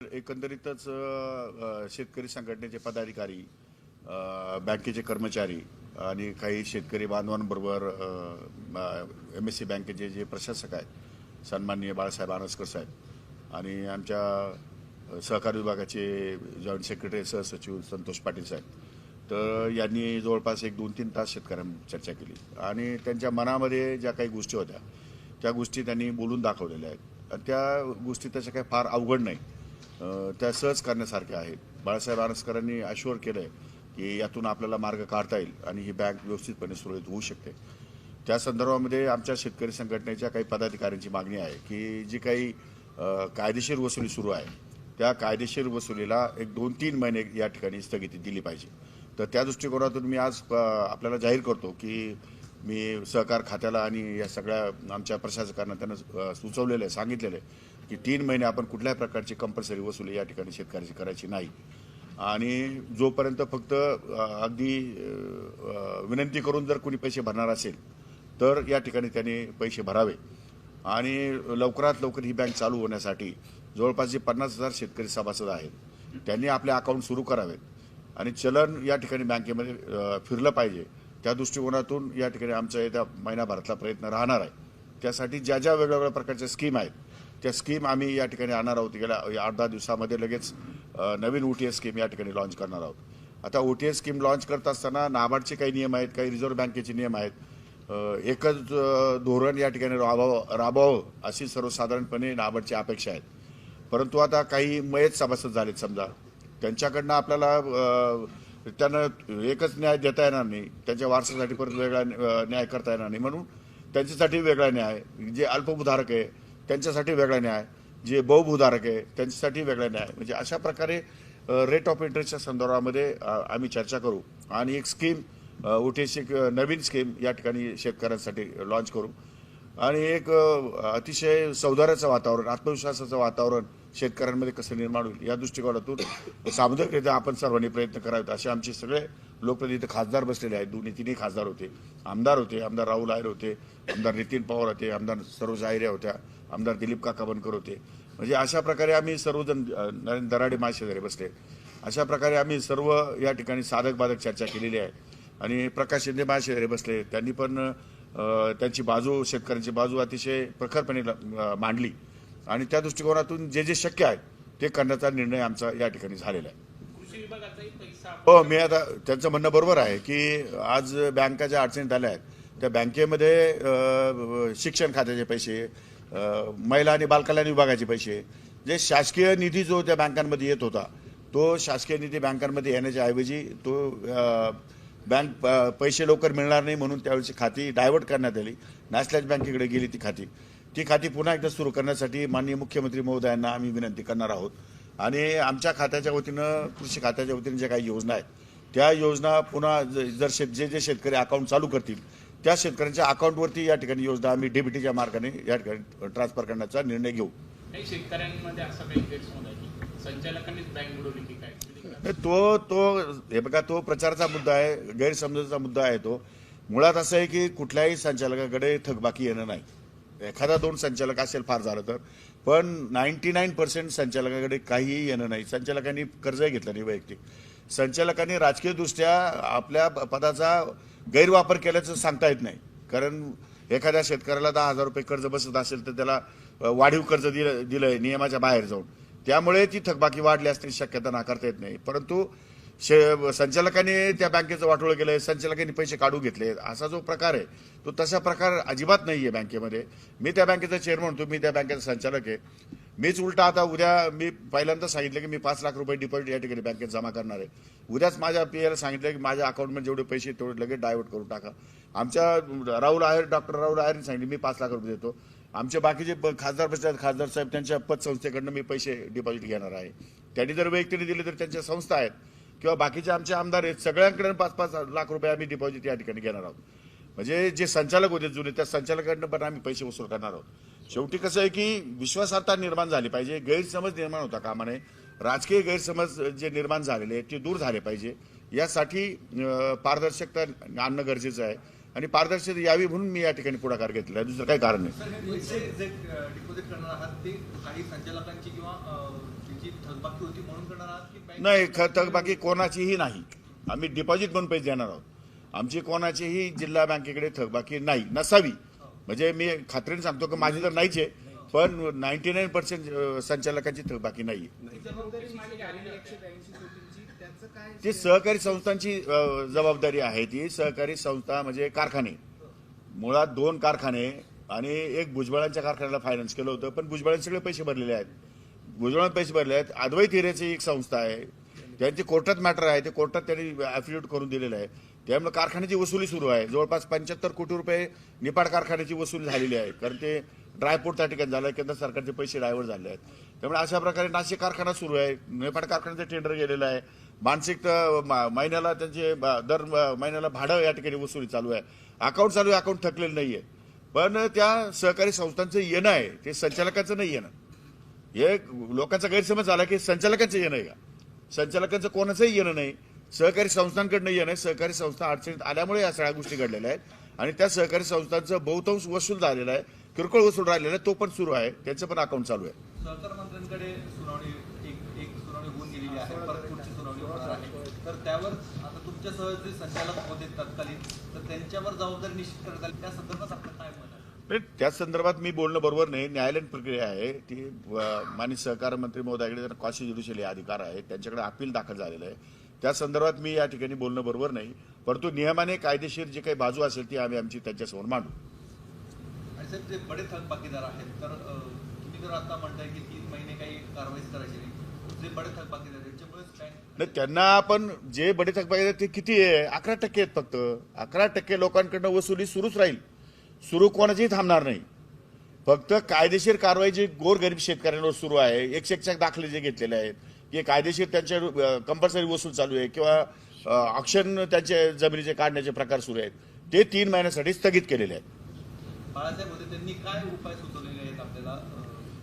एकंदरीतच शेतकरी संघटनेचे पदाधिकारी बँकेचे कर्मचारी आणि काही शेतकरी बांधवांबरोबर एम एस सी बँकेचे जे प्रशासक आहेत सन्माननीय बाळासाहेब आनसकर साहेब आणि आमच्या सहकार विभागाचे जॉईंट सेक्रेटरी सहसचिव संतोष पाटील साहेब. तर यांनी जवळपास एक दोन तीन तास शेतकऱ्यांना चर्चा केली आणि त्यांच्या मनामध्ये ज्या काही गोष्टी होत्या त्या गोष्टी त्यांनी बोलून दाखवलेल्या आहेत. त्या गोष्टी तशा काही फार अवघड नाही त्या सहज करण्यासारख्या आहेत. बाळासाहेब आनसकरांनी अश्युअर केलं आहे की यातून आपल्याला मार्ग काढता येईल आणि ही बँक व्यवस्थितपणे सुरळीत होऊ शकते. त्या संदर्भामध्ये आमच्या शेतकरी संघटनेच्या काही पदाधिकाऱ्यांची मागणी आहे की जी काही कायदेशीर वसुली सुरू आहे त्या कायदेशीर वसुलीला एक दोन तीन महिने या ठिकाणी स्थगिती दिली पाहिजे. तर त्या दृष्टिकोनातून मी आज आपल्याला जाहीर करतो की मी सहकार खात्याला आणि या सगळ्या आमच्या प्रशासकांना त्यांना सुचवलेलं आहे सांगितलेलं आहे. की तीन महिने आपण कुठल्याही प्रकारची कंपल्सरी वसुली या ठिकाणी शेतकऱ्याची करायची नाही. आणि जोपर्यंत फक्त अगदी विनंती करून जर कोणी पैसे भरणार असेल तर या ठिकाणी त्यांनी पैसे भरावे. आणि लवकरात लवकर ही बँक चालू होण्यासाठी जवळपास जे पन्नास हजार शेतकरी सभासद आहेत त्यांनी आपले अकाउंट सुरू करावेत. आणि चलन या ठिकाणी बँकेमध्ये फिरलं पाहिजे. त्या दृष्टिकोनातून या ठिकाणी आमचा येत्या महिनाभरातला प्रयत्न राहणार आहे. त्यासाठी ज्या ज्या वेगवेगळ्या प्रकारच्या स्कीम आहेत त्या स्कीम आम्ही या ठिकाणी आणणार आहोत. गेल्या या आठ दहा दिवसामध्ये लगेच नवीन ओ टी एस स्कीम या ठिकाणी लॉन्च करणार आहोत. आता O T S scheme launch करत असताना नाबार्डचे काही नियम आहेत काही रिझर्व्ह बँकेचे नियम आहेत. एकच धोरण या ठिकाणी राबावं राबावं अशी सर्वसाधारणपणे नाबार्डची अपेक्षा आहेत. परंतु आता काही मयत सभासद झालेत समजा. त्यांच्याकडनं आपल्याला त्यांना एकच न्याय देता येणार नाही. त्यांच्या वारसासाठी परत वेगळा न्याय करता येणार नाही. म्हणून त्यांच्यासाठी वेगळा न्याय जे अल्पभूधारक आहे त्यांच्यासाठी वेगळा न्याय. जे बहुभूधारक आहे त्यांच्यासाठी वेगळा न्याय. म्हणजे अशा प्रकारे रेट ऑफ इंटरेस्टच्या संदर्भामध्ये आम्ही चर्चा करू. आणि एक स्कीम उठेची एक नवीन स्कीम या ठिकाणी शेतकऱ्यांसाठी लॉन्च करू. आणि एक अतिशय सौदार्याचं वातावरण आत्मविश्वासाचं वातावरण शेतकऱ्यांमध्ये कसं निर्माण होईल या दृष्टिकोनातून सामुदायिकरित्या आपण सर्वांनी प्रयत्न करावेत असे आमचे सगळे लोकप्रतिनिधी खासदार बसलेले आहेत. दोन्ही तिन्ही खासदार होते. आमदार होते आमदार राहुल आयर होते आमदार नितीन पवार होते आमदार सरोज आयरे होत्या. आमदार दिलीप काका बनकर होते. म्हणजे अशा प्रकारे आम्ही सर्वजण नरेंद्र दराडे माझ्या बसले. अशा प्रकारे आम्ही सर्व या ठिकाणी साधक बाधक चर्चा केलेली आहे. आणि प्रकाश शिंदे माझ्या बसले. त्यांनी पण त्यांची बाजू शेतकऱ्यांची बाजू अतिशय प्रखरपणे मांडली. आणि त्या दृष्टिकोनातून जे जे शक्य आहे ते करण्याचा निर्णय आमचा या ठिकाणी झालेला आहे. हो मी आता त्यांचं म्हणणं बरोबर आहे की आज बँका ज्या अडचणीत आल्या आहेत. त्या बँकेमध्ये शिक्षण खात्याचे पैसे महिला आणि बालकल्याण विभागाचे पैसे. जे शासकीय निधी जो त्या बँकांमध्ये येत होता तो शासकीय निधी बँकांमध्ये येण्याच्या ऐवजी तो बँक प- पैसे लवकर मिळणार नाही म्हणून त्यावेळेची खाती डायव्हर्ट करण्यात आली. नॅशनलाइज बँकेकडे गेली ती खाती. ती खाती पुन्हा एकदा सुरू करण्यासाठी माननीय मुख्यमंत्री महोदयांना आम्ही विनंती करणार आहोत. आणि आमच्या खात्याच्या वतीनं कृषी खात्याच्या वतीनं ज्या काही योजना आहेत त्या योजना पुन्हा जर शेत जे जे शेतकरी अकाउंट चालू करतील त्या शेतकऱ्यांच्या अकाउंटवरती या ठिकाणी योजना आम्ही डीबीटीच्या मार्गाने या ठिकाणी ट्रान्सफर करण्याचा निर्णय घेऊ. काही शेतकऱ्यांमध्ये असा काही गैरसमज आहे की संचालकांनीच बँक बुडवली की काय? नाही, तो तो हे बघा तो प्रचाराचा मुद्दा आहे गैरसमजाचा मुद्दा आहे तो. मुळात असं आहे की कुठल्याही संचालकाकडे थकबाकी येणं नाही. एखादा दोन संचालक असेल फार झालं तर. पण नाईन्टी नाईन पर्सेंट संचालकाकडे काहीही येणं नाही. संचालकांनी कर्जही घेतलं नाही वैयक्तिक. संचालकांनी राजकीयदृष्ट्या आपल्या पदाचा गैरवापर केल्याचं सांगता येत नाही. कारण एखाद्या शेतकऱ्याला दहा हजार रुपये कर्ज बसत असेल तर त्याला वाढीव कर्ज दिलं दिलंय नियमाच्या बाहेर जाऊन. त्यामुळे ती थकबाकी वाढली असण्याची शक्यता नाकारता येत नाही. परंतु शे संचालकांनी त्या बँकेचं वाटोळं केलंय संचालकांनी पैसे काढून घेतले. असा जो प्रकार आहे तो तसा प्रकार अजिबात नाही आहे बँकेमध्ये. मी त्या बँकेचा चेअरमन होतो मी त्या बँकेचा संचालक आहे. मीच उलटा आता उद्या मी पहिल्यांदा सांगितलं की मी पाच लाख रुपये डिपॉझिट या ठिकाणी बँकेत जमा करणार आहे. उद्याच माझ्या पी एला सांगितलं की माझ्या अकाउंटमध्ये जेवढे पैसे तेवढे लगेच डायव्हर्ट करून टाका. आमच्या राहुल आहेर डॉक्टर राहुल आहेरने सांगितले मी पाच लाख रुपये देतो. आमचे बाकीचे ब- खासदार बसतात खासदार साहेब त्यांच्या पतसंस्थेकडनं मी पैसे डिपॉझिट घेणार आहे. त्यांनी जर व्यक्तीने दिले तर त्यांच्या संस्था आहेत. किंवा बाकीचे आमचे आमदार आहेत सगळ्यांकडे पाच पाच लाख रुपये आम्ही डिपॉझिट या ठिकाणी घेणार आहोत. म्हणजे जे संचालक होते जुने त्या संचालकांकडनं पण आम्ही पैसे वसूल करणार आहोत. शेवटी कसं आहे की विश्वासार्हता निर्माण झाली पाहिजे गैरसमज निर्माण होता कामा नये राजकीय गैरसमज जे निर्माण झालेले आहेत ते दूर झाले पाहिजे. यासाठी पारदर्शकता आणणं गरजेचं आहे. आणि पारदर्शकता यावी म्हणून मी या ठिकाणी पुढाकार घेतलेला आहे. दुसरं काही कारण नाही. नाही ख- थकबाकी कोणाचीही नाही. आम्ही डिपॉझिट म्हणून पैसे देणार आहोत. आमची कोणाचीही जिल्हा बँकेकडे थकबाकी नाही नसावी. म्हणजे मी खात्रीने सांगतो की माझी तर नाहीच आहे पण नाईन्टी नाईन पर्सेंट संचालकांची थकबाकी नाही ती सहकारी संस्थांची जबाबदारी आहे. ती सहकारी संस्था म्हणजे कारखाने. मुळात दोन कारखाने आणि एक भुजबळांच्या कारखान्याला फायनान्स केलं होतं पण भुजबळांचे सगळे पैसे भरलेले आहेत. भुजबळांना पैसे भरले आहेत. अद्वैत हिरेची एक संस्था आहे. त्यांची कोर्टात मॅटर आहे. ते कोर्टात त्यांनी ॲफिडेविट करून दिलेलं आहे. त्यामुळे कारखान्याची वसुली सुरू आहे. जवळपास पंच्याहत्तर कोटी रुपये निपाड कारखान्याची वसुली झालेली आहे. कारण ते ड्रायपोर्ट त्या ठिकाणी झालं आहे केंद्र सरकारचे पैसे डायव्हर्ट झाले आहेत. त्यामुळे अशा प्रकारे नाशिक कारखाना सुरू आहे. निपाड कारखान्याचं टेंडर गेलेलं आहे. मानसिक तर महिन्याला त्यांचे दर महिन्याला भाडं या ठिकाणी वसुली चालू आहे. अकाउंट चालू आहे अकाउंट थकलेलं नाही आहे पण त्या सहकारी संस्थांचं येणं आहे. ते संचालकांचं नाही येणं. हे लोकांचा गैरसमज झाला की संचालकांचं येणं आहे का? संचालकांचं कोणाचंही येणं नाही. सहकारी संस्थांकडनं येणं सहकारी संस्था अडचणीत आल्यामुळे या सगळ्या गोष्टी घडलेल्या आहेत. आणि त्या सहकारी संस्थांचं बहुतांश वसूल झालेला आहे किरकोळ वसूल राहिलेला आहे तो पण सुरू आहे त्यांचं पण अकाउंट चालू आहे. सहकार मंत्र्यांकडे सुनावणी एक एक सुनावणी होऊन गेलेली आहे परत पुढची सुनावणी होणार आहे. तर त्यावर आता तुमच्यासह जे संचालक होते तत्कालीन तर त्यांच्यावर जबाबदारी निश्चित करण्यात आली. त्या संदर्भात काय त्या मी बोलणं बरोबर नाही. न्यायालयीन प्रक्रिया आहे. ती माननीय सहकार मंत्री महोदयाकडे जर कॉशी ज्युडिशियल अधिकार आहे त्यांच्याकडे अपील दाखल झालेलं आहे. त्या संदर्भात मी या ठिकाणी बोलणं बरोबर नाही परंतु नियमाने कायदेशीर जी काही बाजू असेल ती आम्ही आमची त्यांच्यासमोर मांडू. आणि साहेब जे बडे थकबाकीदार आहेत तर अ, तुम्ही जर आता म्हणताय की तीन महिने काही कारवाई करायची नाही जे बडे थकबाकीदार त्यांना आपण जे बडे थकबाकी ते किती आहे? अकरा टक्के आहेत फक्त. अकरा टक्के लोकांकडनं वसुली सुरूच राहील. सुरू कोणाचीही थांबणार नाही. फक्त कायदेशीर कारवाई जी गोरगरीब शेतकऱ्यांवर सुरू आहे एकशे दाखले जे घेतलेले आहेत की कायदेशीर त्यांच्या कंपल्सरी वसूल चालू आहे किंवा ऑक्शन त्यांचे जमिनीचे काढण्याचे प्रकार सुरू आहेत. ते तीन महिन्यासाठी स्थगित केलेले आहेत.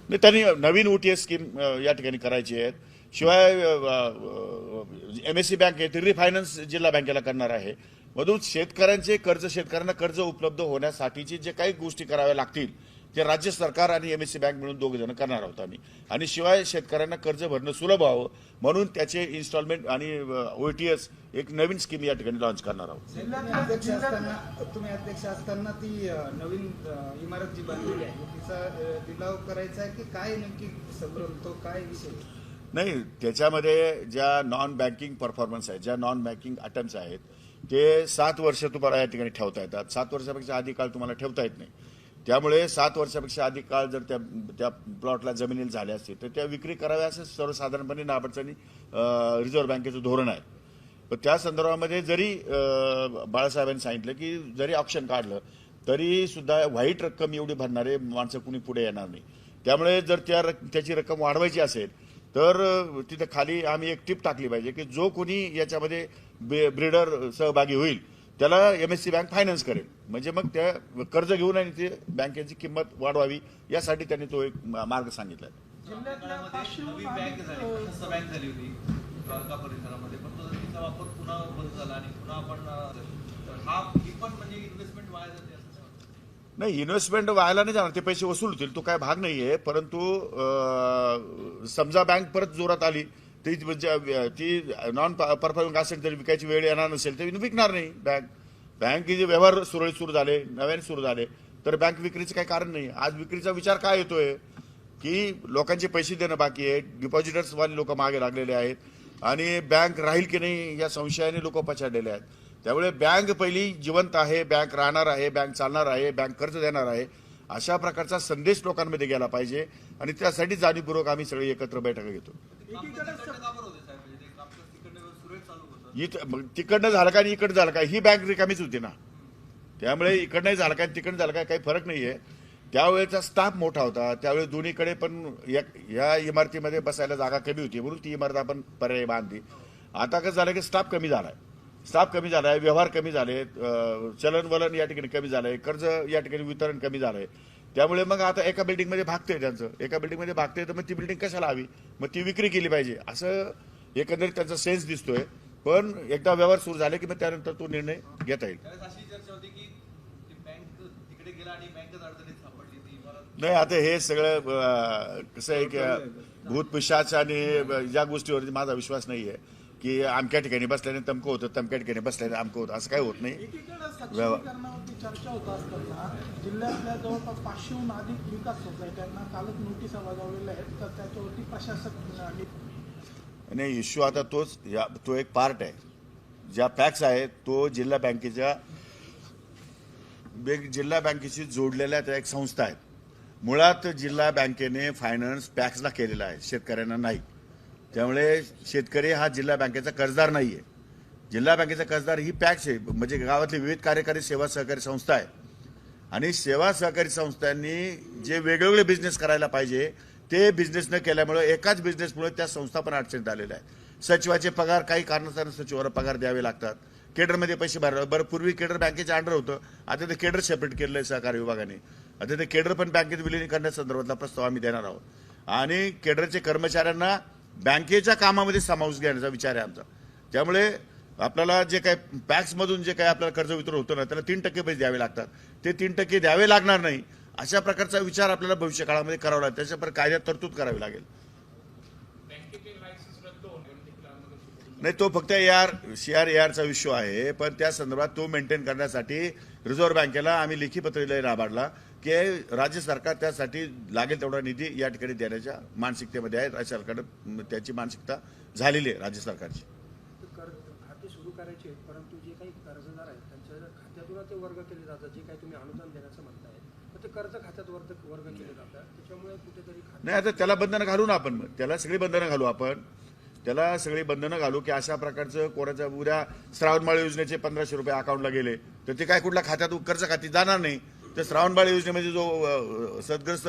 नाही त्यांनी नवीन ओटीएस स्कीम या ठिकाणी करायची आहेत. शिवाय एम एस सी बँक आहे ती रिफायनान्स जिल्हा बँकेला करणार आहे. मधून शेतकऱ्यांचे कर्ज शेतकऱ्यांना कर्ज उपलब्ध होण्यासाठीची जे काही गोष्टी कराव्या लागतील ते राज्य सरकार आणि एम एस सी बँक मिळून दोघ जण करणार आहोत आम्ही. आणि शिवाय शेतकऱ्यांना कर्ज भरणं सुलभ व्हावं म्हणून त्याचे इन्स्टॉलमेंट आणि ओटीएस एक नवीन स्कीम या ठिकाणी लॉन्च करणार आहोत. तुम्ही अध्यक्ष असताना तुम्ही अध्यक्ष असताना ती नवीन इमारत जी बनलेली आहे तिचा लिलाव करायचा आहे की काय संभ्रम तो काय विषय नाही त्याच्यामध्ये ज्या नॉन बँकिंग परफॉर्मन्स आहेत ज्या नॉन बँकिंग अटेम्प्ट आहेत ते सात वर्ष तुम्हाला या ठिकाणी ठेवता येतात. सात वर्षापेक्षा अधिक काळ तुम्हाला ठेवता येत नाही. त्यामुळे सात वर्षापेक्षा अधिक काळ जर त्या त्या प्लॉटला जमिनीला झाल्या असतील तर त्या विक्री कराव्या असं सर्वसाधारणपणे नाबार्डचं रिझर्व्ह बँकेचं धोरण आहे. पण त्या संदर्भामध्ये जरी बाळासाहेबांनी सांगितलं की जरी ऑप्शन काढलं तरी सुद्धा व्हाईट रक्कम एवढी भरणारे माणसं कुणी पुढे येणार नाही. त्यामुळे जर त्या रक- त्याची रक्कम वाढवायची असेल तर तिथं तिथे खाली आम्ही एक टिप टाकली पाहिजे की जो कोणी याच्यामध्ये ब्रिडर सहभागी होईल त्याला M S C bank finance करेल. म्हणजे मग त्या कर्ज घेऊन आणि ते बँकेची किंमत वाढवावी यासाठी त्यांनी तो एक मार्ग सांगितला. आपल्या काळामध्ये नवी बँक झाली प्रशस्त बँक झाली होती द्वारका परिसरामध्ये. पण तो तिचा वापर पुन्हा बंद झाला आणि पुन्हा आपण अ, तर पण म्हणजे. नाही इन्व्हेस्टमेंट व्हायला नाही जाणार ते पैसे वसूल होतील. तो काय भाग नाहीये परंतु अं, समजा बँक परत जोरात आली म्हणजे, ती म्हणजे, ती नॉन परफॉर्मिंग असेल जर विकायची वेळ येणार नसेल तर विकणार नाही बँक बँक जे व्यवहार सुरळीत सुरू झाले नव्याने सुरू झाले तर बँक विक्रीचं काही कारण नाही. आज विक्रीचा विचार काय येतोय? की लोकांचे पैसे देणं बाकी आहे डिपॉझिटर्सवाले लोक मागे लागलेले आहेत आणि बँक राहील की नाही या संशयाने लोक पछाडलेले आहेत. त्यामुळे बँक पहिली जिवंत आहे बँक राहणार आहे बँक चालणार आहे बँक कर्ज देणार आहे अशा प्रकारचा संदेश लोकांमध्ये गेला पाहिजे आणि त्यासाठी जाणीवपूर्वक आम्ही सगळे एकत्र बैठका घेतो. का म्हणजे इथं तिकडनं झालं का आणि इकडं झालं का? ही बँक रिकामीच होती ना. त्यामुळे इकडनंही झालं काय तिकडनं झालं काय काही फरक नाहीये. त्यावेळेचा स्टाफ मोठा होता. त्यावेळी दोन्हीकडे पण या- या इमारतीमध्ये बसायला जागा कमी होती म्हणून ती इमारत आपण पर्याय बांधली. आता कसं झालं की स्टाफ कमी झालाय. स्टाफ कमी झालाय व्यवहार कमी झाले अं, चलन वलन या ठिकाणी कमी झालंय कर्ज या ठिकाणी वितरण कमी झालंय. त्यामुळे मग आता एका बिल्डिंगमध्ये भागतंय त्यांचं. एका बिल्डिंगमध्ये भागतंय तर मग ती बिल्डिंग कशाला हवी? मग ती विक्री केली पाहिजे. असं एकंदरीत त्यांचा सेन्स दिसतोय. पण एकदा व्यवहार सुरू झाले की मग त्यानंतर तो निर्णय घेता येईल. नाही आता हे सगळं कसं आहे की भूत पिशाच आणि या गोष्टीवरती माझा विश्वास नाही आहे की अमक्या ठिकाणी बसल्याने तमकं होतं तमक्या ठिकाणी बसल्याने अमकं होतं. असं काही होत नाही. एकीकडे सक्षमीकरणावरती चर्चा होत असताना जिल्ह्यातल्या जवळपास पाचशेहून अधिक विकास सोसायट्यांना कालच नोटिसा बजावलेल्या आहेत तर त्याच्यावरती प्रशासक आणि आणि इश्यू आता तोच या तो एक पार्ट आहे. ज्या पॅक्स आहे तो जिल्हा बँकेच्या वेग जिल्हा बँकेशी जोडलेल्या त्या एक संस्था आहेत. मुळात जिल्हा बँकेने फायनान्स पॅक्सला केलेला आहे. शेतकऱ्यांना नाही. त्यामुळे शेतकरी हा जिल्हा बँकेचा कर्जदार नाही आहे जिल्हा बँकेचा कर्जदार ही पॅक्स आहे. म्हणजे गावातली विविध कार्यकारी सेवा सहकारी संस्था आहे. आणि सेवा सहकारी संस्थांनी जे वेगवेगळे बिझनेस करायला पाहिजे ते बिझनेस न केल्यामुळं एकाच बिझनेसमुळे त्या संस्था पण अडचणीत आलेल्या आहेत. सचिवाचे पगार काही कारणास्तव सचिवाला पगार द्यावे लागतात. केडरमध्ये पैसे भरावे बरं पूर्वी केडर बँकेच्या अंडर होतं. आता ते केडर सेपरेट केलेलं आहे सहकारी विभागाने. आता ते केडर पण बँकेत विलीनीकरण्यासंदर्भातला प्रस्ताव आम्ही देणार आहोत. आणि केडरचे कर्मचाऱ्यांना बँकेच्या कामामध्ये समावेश घेण्याचा विचार आहे आमचा. त्यामुळे आपल्याला जे काही पॅक्समधून जे काही आपल्याला कर्ज वितरण होतं ना त्याला तीन टक्के पैसे द्यावे लागतात. ते तीन टक्के द्यावे लागणार नाही अशा प्रकारचा विचार आपल्याला भविष्य काळामध्ये करावा लागेल. त्याच्यावर कायद्यात तरतूद करावी लागेल. नाही तो फक्त आर सी आर ए आरचा विषय आहे पण त्या संदर्भात तो मेंटेन करण्यासाठी रिझर्व्ह बँकेला आम्ही लेखी पत्र दिलं नाबार्डला. की राज्य सरकार त्यासाठी लागेल तेवढा निधी या ठिकाणी देण्याच्या मानसिकतेमध्ये आहे. राज्य सरकारनं त्याची मानसिकता झालेली आहे राज्य सरकारची. कर्ज खाते सुरू करायचे आहेत परंतु जे काही कर्जदार आहेत त्यांच्या खात्यातून ते वर्ग केले जातात जे काही तुम्ही अनुदान देण्याचं म्हणताय. तर ते कर्ज खात्यात वर्ग वर्ग केले जातात. त्याच्यामुळे कुठेतरी खाते नाही आता त्याला बंधनं घालू ना आपण. त्याला सगळी बंधनं घालू आपण. त्याला सगळी बंधनं घालू की अशा प्रकारचं कोणाच्या उद्या श्रावणबाळ योजनेचे पंधराशे रुपये अकाउंटला गेले तर ते काय कुठल्या खात्यात कर्ज खाती जाणार नाही. तर श्रावणबाळ योजनेमध्ये जो सदग्रस्त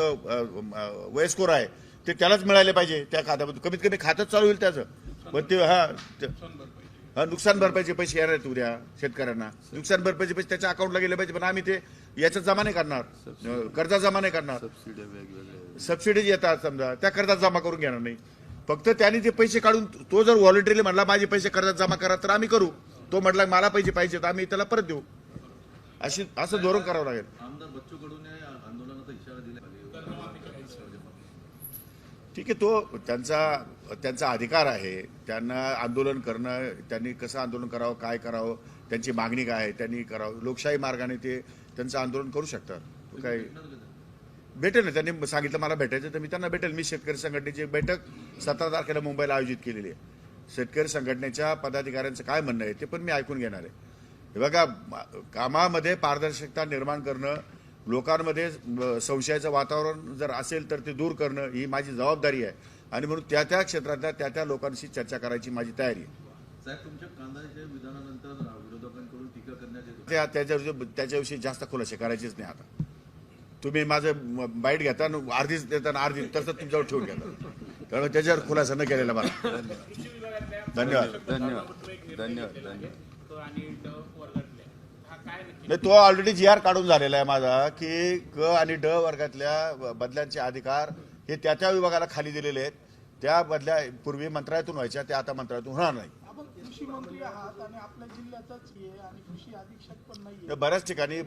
वयस्कर आहे ते त्यालाच मिळाले पाहिजे त्या खात्यामध्ये कमीत कमी खातंच चालू होईल त्याचं. पण ते हा ते- हा नुकसान भरपाईचे पैसे येणार आहेत उद्या शेतकऱ्यांना. नुकसान भरपाईचे पैसे त्याच्या अकाउंटला गेले पाहिजे पण आम्ही ते याच्यात जमा नाही करणार कर्जा जमा नाही करणार सबसिडीज येतात समजा त्या कर्जात जमा करून घेणार नाही. फक्त त्यांनी ते पैसे काढून तो जर व्हॉलेंटरीली म्हणला माझे पैसे कर्जात जमा करा तर आम्ही करू. तो म्हटला मला पैसे पाहिजे तर आम्ही त्याला परत देऊ. अशी असं धोरण करावं लागेल. ठीक आहे तो त्यांचा त्यांचा अधिकार आहे. त्यांना आंदोलन करणं त्यांनी कसं आंदोलन करावं काय करावं त्यांची मागणी काय आहे त्यांनी करावं. लोकशाही मार्गाने ते त्यांचं आंदोलन करू शकतात. काय भेटेल ना त्यांनी सांगितलं मला भेटायचं तर मी त्यांना भेटेल. मी शेतकरी संघटनेची बैठक सतरा तारखेला मुंबईला आयोजित केलेली आहे. शेतकरी संघटनेच्या पदाधिकाऱ्यांचं काय म्हणणं आहे ते पण मी ऐकून घेणार आहे. हे बघा मा- कामामध्ये पारदर्शकता निर्माण करणं लोकांमध्ये संशयाचं वातावरण जर असेल तर ते दूर करणं ही माझी जबाबदारी आहे. आणि म्हणून त्या त्या क्षेत्रातल्या त्या त्या लोकांशी चर्चा करायची माझी तयारी आहे. साहेब तुमच्या कांद्याच्या विधानानंतर विरोधकांकडून टीका करण्यात येत होती. त्या त्याच्याविषयी त्याच्याविषयी जास्त खुलासे करायचेच नाही आता. तुम्ही माझं बाईट घेता अर्धीच देता आणि अर्धी तसंच तुमच्यावर ठेवून घेता. त्यामुळे त्याच्यावर खुलासा न केलेला बरा कृषी विभागातल्या धन्यवाद. धन्यवाद. आणि ड वर्गातल्या. हा काय नक्की? नाही तो ऑलरेडी जी आर काढून झालेला आहे माझा की क आणि ड वर्गातल्या बदल्यांचे अधिकार हे त्या त्या विभागाला खाली दिलेले आहेत. त्या बदल्या पूर्वी मंत्रालयातून व्हायच्या त्या आता मंत्रालयातून होणार नाही. आपण कृषी मंत्री आहात आणि आपल्या जिल्ह्यातच आहे आणि कृषी अधीक्षक पण नाहीये. बऱ्याच ठिकाणी